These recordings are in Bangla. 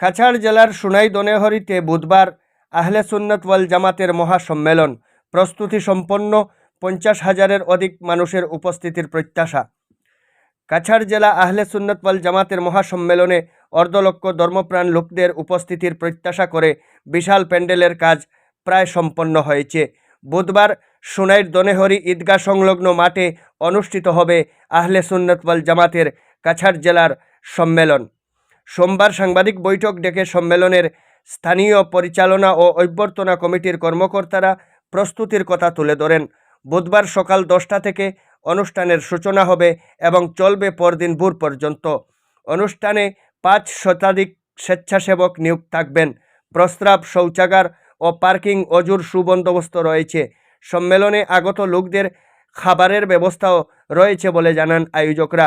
কাছাড় জেলার সুনাই দনেহরিতে বুধবার আহলে সুন্নত ওয়াল জামাতের মহাসম্মেলন। প্রস্তুতি সম্পন্ন পঞ্চাশ হাজারের অধিক মানুষের উপস্থিতির প্রত্যাশা। কাছাড় জেলা আহলে সুন্নত ওয়াল জামাতের মহাসম্মেলনে অর্ধলক্ষ ধর্মপ্রাণ লোকদের উপস্থিতির প্রত্যাশা করে বিশাল প্যান্ডেলের কাজ প্রায় সম্পন্ন হয়েছে। বুধবার সুনাইর দনেহরি ঈদগাহ সংলগ্ন মাঠে অনুষ্ঠিত হবে আহলে সুন্নত ওয়াল জামাতের কাছাড় জেলার সম্মেলন। সোমবার সাংবাদিক বৈঠক ডেকে সম্মেলনের স্থানীয় পরিচালনা ও অভ্যর্থনা কমিটির কর্মকর্তারা প্রস্তুতির কথা তুলে ধরেন। বুধবার সকাল দশটা থেকে অনুষ্ঠানের সূচনা হবে এবং চলবে পরদিন ভোর পর্যন্ত। অনুষ্ঠানে পাঁচ শতাধিক স্বেচ্ছাসেবক নিয়োগ থাকবেন। প্রস্রাব, শৌচাগার ও পার্কিং অজুর সুবন্দোবস্ত রয়েছে। সম্মেলনে আগত লোকদের খাবারের ব্যবস্থাও রয়েছে বলে জানান আয়োজকরা।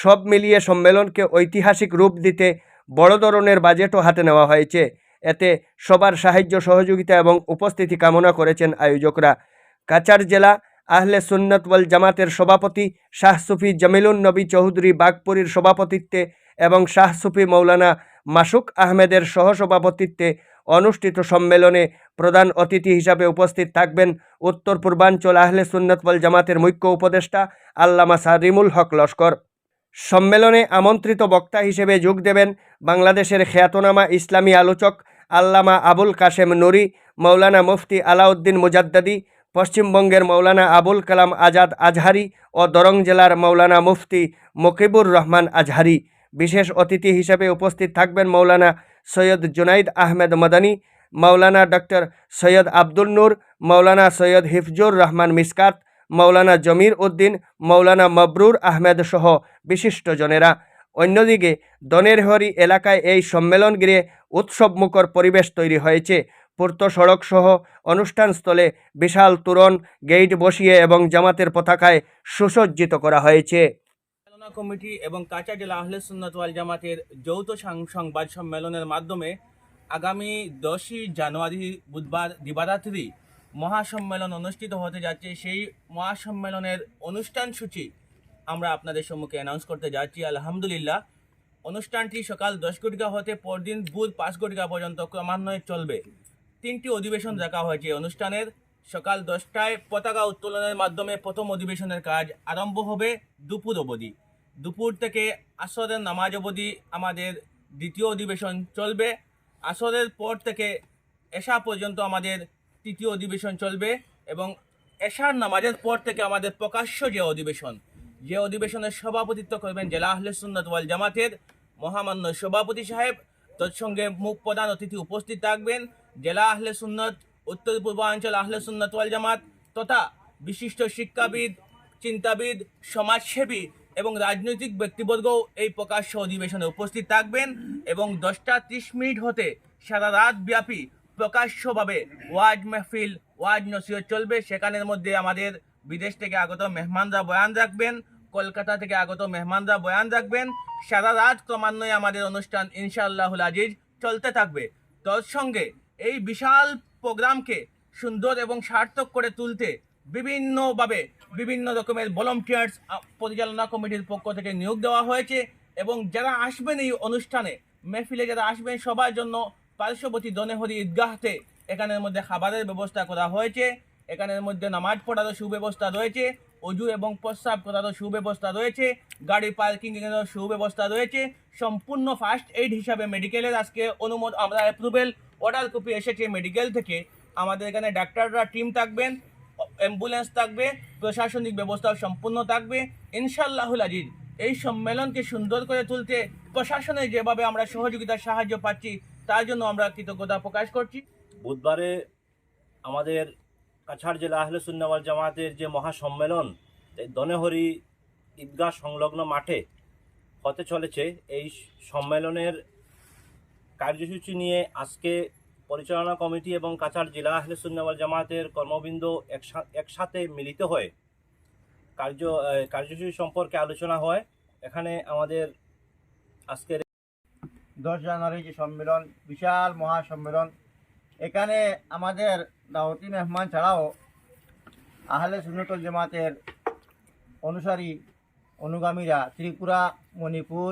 সব মিলিয়ে সম্মেলনকে ঐতিহাসিক রূপ দিতে বড় ধরনের বাজেটও হাতে নেওয়া হয়েছে। এতে সবার সাহায্য, সহযোগিতা এবং উপস্থিতি কামনা করেছেন আয়োজকরা। কাচার জেলা আহলে সুন্নত ওয়াল জামাতের সভাপতি শাহ সুফি জমিলুন নবী চৌধুরী বাগপুরীর সভাপতিত্বে এবং শাহ সুফি মৌলানা মাসুক আহমেদের সহসভাপতিত্বে অনুষ্ঠিত সম্মেলনে প্রধান অতিথি হিসাবে উপস্থিত থাকবেন উত্তর পূর্বাঞ্চল আহলে সুন্নত ওয়াল জামাতের মুখ্য উপদেষ্টা আল্লামা সারিমুল হক লস্কর। সম্মেলনে আমন্ত্রিত বক্তা হিসেবে যোগ দেবেন বাংলাদেশের খ্যাতনামা ইসলামী আলোচক আল্লামা আবুল কাশেম নুরি মৌলানা মুফতি আলাউদ্দিন মুজাদ্দাদি, পশ্চিমবঙ্গের মৌলানা আবুল কালাম আজাদ আজহারি ও দরং জেলার মৌলানা মুফতি মকিবুর রহমান আজহারি। বিশেষ অতিথি হিসেবে উপস্থিত থাকবেন মৌলানা সৈয়দ জুনাইদ আহমেদ মদানী মৌলানা ডক্টর সৈয়দ আব্দুল নূর মৌলানা সৈয়দ হিফজুর রহমান মিসকাত মৌলানা জমির উদ্দিন মৌলানা মবরুর আহমেদ সহ বিশিষ্টজনেরা অন্যদিকে দনেরহরি এলাকায় এই সম্মেলন ঘিরে উৎসবমুখর পরিবেশ তৈরি হয়েছে। পূর্ত সড়ক সহ অনুষ্ঠানস্থলে বিশাল তোরণ, গেইট বসিয়ে এবং জামাতের পতাকায় সুসজ্জিত করা হয়েছে। কমিটি এবং কাঁচা জেলা আহলে সুন্নত ওয়াল জামাতের যৌথ সংবাদ সম্মেলনের মাধ্যমে আগামী দশই জানুয়ারি বুধবার দিবারাত্রি মহাসম্মেলন অনুষ্ঠিত হতে যাচ্ছে। সেই মহাসম্মেলনের অনুষ্ঠান সূচি আমরা আপনাদের সম্মুখে অ্যানাউন্স করতে যাচ্ছি। আলহামদুলিল্লাহ, অনুষ্ঠানটি সকাল দশ ঘটিকা হতে পরদিন বুধ পাঁচ ঘটিকা পর্যন্ত ক্রমান্বয়ে চলবে। তিনটি অধিবেশন রাখা হয়েছে অনুষ্ঠানের। সকাল দশটায় পতাকা উত্তোলনের মাধ্যমে প্রথম অধিবেশনের কাজ আরম্ভ হবে দুপুর অবধি। দুপুর থেকে আসরের নামাজ অবধি আমাদের দ্বিতীয় অধিবেশন চলবে। আসরের পর থেকে এসা পর্যন্ত আমাদের তৃতীয় অধিবেশন চলবে এবং এশার নামাজের পর থেকে আমাদের প্রকাশ্য যে অধিবেশন, যে অধিবেশনের সভাপতিত্ব করবেন জেলা আহলে সুন্নত ওয়াল জামাতের মহামান্য সভাপতি সাহেব। তৎসঙ্গে মুখ প্রধান অতিথি উপস্থিত থাকবেন জেলা আহলে সুন্নত, উত্তর পূর্বাঞ্চল আহলে সুন্নত ওয়াল জামাত তথা বিশিষ্ট শিক্ষাবিদ, চিন্তাবিদ, সমাজসেবী এবং রাজনৈতিক ব্যক্তিবর্গও এই প্রকাশ্য অধিবেশনে উপস্থিত থাকবেন এবং দশটা ত্রিশ মিনিট হতে সারা রাত ব্যাপী প্রকাশ্যভাবে ওয়াজ মেহফিল, ওয়াজ নসিহত চলবে। সেখানের মধ্যে আমাদের বিদেশ থেকে আগত মেহমানরা বয়ান রাখবেন, কলকাতা থেকে আগত মেহমানরা বয়ান রাখবেন। সারা রাত ক্রমান্বয়ে আমাদের অনুষ্ঠান ইনশাআল্লাহুল আজিজ চলতে থাকবে। তৎসঙ্গে এই বিশাল প্রোগ্রামকে সুন্দর এবং সার্থক করে তুলতে বিভিন্নভাবে বিভিন্ন রকমের ভলান্টিয়ার্স পরিচালনা কমিটির পক্ষ থেকে নিয়োগ দেওয়া হয়েছে। এবং যারা আসবেন এই অনুষ্ঠানে, মেহফিলে যারা আসবেন, সবার জন্য পার্শ্ববর্তী দনেহরি ঈদগাহতে এখানের মধ্যে খাবারের ব্যবস্থা করা হয়েছে, এখানের মধ্যে নামাজ পড়ারও সুব্যবস্থা রয়েছে, অজু এবং প্রস্রাব করারও সুব্যবস্থা রয়েছে, গাড়ি পার্কিং পার্কিংয়েরও সুব্যবস্থা রয়েছে, সম্পূর্ণ ফার্স্ট এইড হিসাবে মেডিকেলের আজকে অনুমোদ আমরা অ্যাপ্রুভেল অর্ডার কপি এসেছে মেডিকেল থেকে। আমাদের এখানে ডাক্তাররা টিম থাকবেন অ্যাম্বুলেন্স থাকবে, প্রশাসনিক ব্যবস্থাও সম্পূর্ণ থাকবে। ইনশাল্লাহুল আজিজ, এই সম্মেলনকে সুন্দর করে তুলতে প্রশাসনের যেভাবে আমরা সহযোগিতার সাহায্য পাচ্ছি তার জন্য আমরা কৃতজ্ঞতা প্রকাশ করছি। বুধবারে আমাদের কাছাড় জেলা আহলে সুন্নাওয়াল জামাতের যে মহাসম্মেলন দনেহরি ঈদগাহ সংলগ্ন মাঠে হতে চলেছে। এই সম্মেলনের কার্যসূচি নিয়ে আজকে পরিচালনা কমিটি এবং কাছাড় জেলা আহলে সুন্নাওয়াল জামাতের কর্মবৃন্দ একসা- একসাথে মিলিত হয়ে কার্য কার্যসূচি সম্পর্কে আলোচনা হয়। এখানে আমাদের আজকের দশ জানুয়ারি যে সম্মেলন, বিশাল মহাসম্মেলন। এখানে আমাদের দাওয়াতি মেহমান ছাড়াও আহলে সুন্নতুল জামাতের অনুসারী অনুগামীরা ত্রিপুরা, মণিপুর,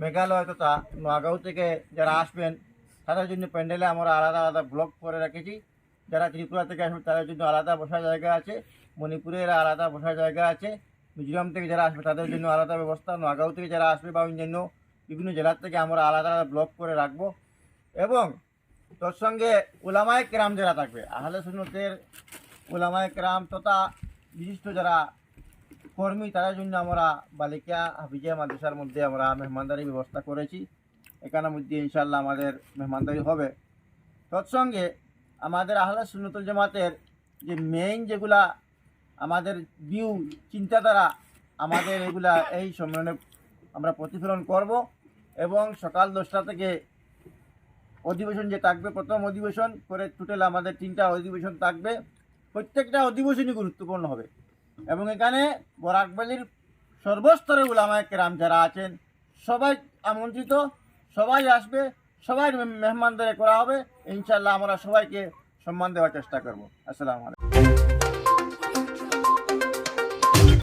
মেঘালয় তথা নোয়াগাঁও থেকে যারা আসবেন, তাদের জন্য প্যান্ডেলে আমরা আলাদা আলাদা ব্লক করে রেখেছি। যারা ত্রিপুরা থেকে আসবেন, তাদের জন্য আলাদা বসার জায়গা আছে। মণিপুরের আলাদা বসার জায়গা আছে। মিজোরাম থেকে যারা আসবে, তাদের জন্য আলাদা ব্যবস্থা। নোয়াগাঁও থেকে যারা আসবে বা অন্যান্য বিভিন্ন জেলার থেকে আমরা আলাদা আলাদা ব্লক করে রাখব। এবং তোর সঙ্গে ওলামায় কেরাম যারা থাকবে, আহলে সুন্নতের ওলামায় কেরাম তথা বিশিষ্ট যারা কর্মী, তাদের জন্য আমরা বালিকা হাফিজিয়া মাদ্রাসার মধ্যে আমরা মেহমানদারি ব্যবস্থা করেছি। এখানের মধ্যে ইনশাল্লাহ আমাদের মেহমানদারি হবে। তৎসঙ্গে আমাদের আহলে সুন্নতুল জামাতের যে মেইন যেগুলা আমাদের ভিউ চিন্তাধারা, আমাদের এগুলা এই সম্মেলনে আমরা প্রতিফলন করব। এবং সকাল দশটা থেকে অধিবেশন যে থাকবে, প্রথম অধিবেশন করে টোটাল আমাদের তিনটা অধিবেশন থাকবে। প্রত্যেকটা অধিবেশনই গুরুত্বপূর্ণ হবে। এবং এখানে বরাকবালির সর্বস্তরের উলামায় কেরাম যারা আছেন, সবাই আমন্ত্রিত, সবাই আসবে, সবাই মেহমানদারি করা হবে। ইনশাল্লাহ আমরা সবাইকে সম্মান দেওয়ার চেষ্টা করব। আসসালামু আলাইকুম।